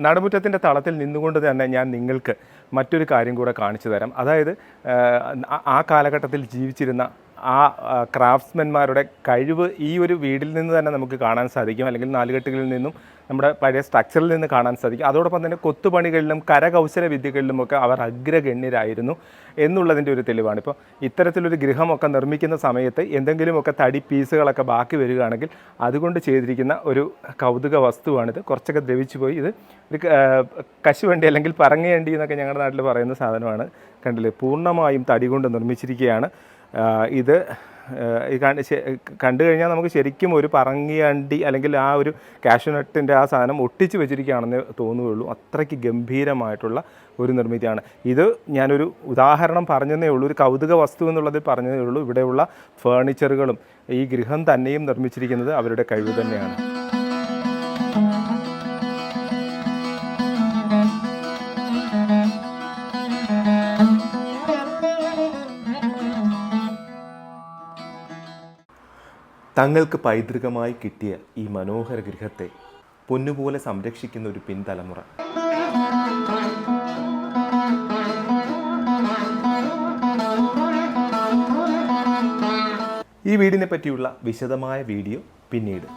നടുമുറ്റത്തിന്റെ തളത്തിൽ നിന്നുകൊണ്ട് തന്നെ ഞാൻ നിങ്ങൾക്ക് മറ്റൊരു കാര്യം കൂടെ കാണിച്ചു തരാം. അതായത് ആ- കാലഘട്ടത്തിൽ ജീവിച്ചിരുന്ന ആ ക്രാഫ്റ്റ്സ്മെന്മാരുടെ കഴിവ് ഈ ഒരു വീടിൽ നിന്ന് തന്നെ നമുക്ക് കാണാൻ സാധിക്കും. അല്ലെങ്കിൽ നാലുകെട്ടുകളിൽ നിന്നും നമ്മുടെ പഴയ സ്ട്രക്ചറിൽ നിന്ന് കാണാൻ സാധിക്കും. അതോടൊപ്പം തന്നെ കൊത്തുപണികളിലും കരകൗശല വിദ്യകളിലുമൊക്കെ അവർ അഗ്രഗണ്യരായിരുന്നു എന്നുള്ളതിന്റെ ഒരു തെളിവാണ്. ഇപ്പോൾ ഇത്തരത്തിലൊരു ഗൃഹമൊക്കെ നിർമ്മിക്കുന്ന സമയത്ത് എന്തെങ്കിലുമൊക്കെ തടി പീസുകളൊക്കെ ബാക്കി വരികയാണെങ്കിൽ അതുകൊണ്ട് ചെയ്തിരിക്കുന്ന ഒരു കൗതുക വസ്തുവാണിത്. കുറച്ചൊക്കെ ദ്രവിച്ചു പോയി. ഇത് ഒരു കശുവണ്ടി അല്ലെങ്കിൽ പറങ്ങേണ്ടി എന്നൊക്കെ ഞങ്ങളുടെ നാട്ടിൽ പറയുന്ന സാധനമാണ്. കണ്ടില്ലേ? പൂർണമായും തടി കൊണ്ട് നിർമ്മിച്ചിരിക്കുകയാണ്. ഇത് ഈ കണ്ട് കഴിഞ്ഞാൽ നമുക്ക് ശരിക്കും ഒരു പറങ്ങിയണ്ടി അല്ലെങ്കിൽ ആ ഒരു കാഷ്യൂനട്ടിന്റെ ആ സാധനം ഒട്ടിച്ച് വെച്ചിരിക്കുകയാണെന്ന് തോന്നുകയുള്ളൂ. അത്രയ്ക്ക് ഗംഭീരമായിട്ടുള്ള ഒരു നിർമ്മിതിയാണ്. ഇത് ഞാനൊരു ഉദാഹരണം പറഞ്ഞതേ ഉള്ളൂ. ഒരു കൗതുക വസ്തു എന്നുള്ളതിൽ പറഞ്ഞതേ ഉള്ളൂ. ഇവിടെയുള്ള ഫേണിച്ചറുകളും ഈ ഗൃഹം തന്നെയും നിർമ്മിച്ചിരിക്കുന്നത് അവരുടെ കഴിവ് തന്നെയാണ്. തങ്ങൾക്ക് പൈതൃകമായി കിട്ടിയ ഈ മനോഹര ഗൃഹത്തെ പൊന്നുപോലെ സംരക്ഷിക്കുന്ന ഒരു പിൻതലമുറ. ഈ വീടിനെ പറ്റിയുള്ള വിശദമായ വീഡിയോ പിന്നീട്.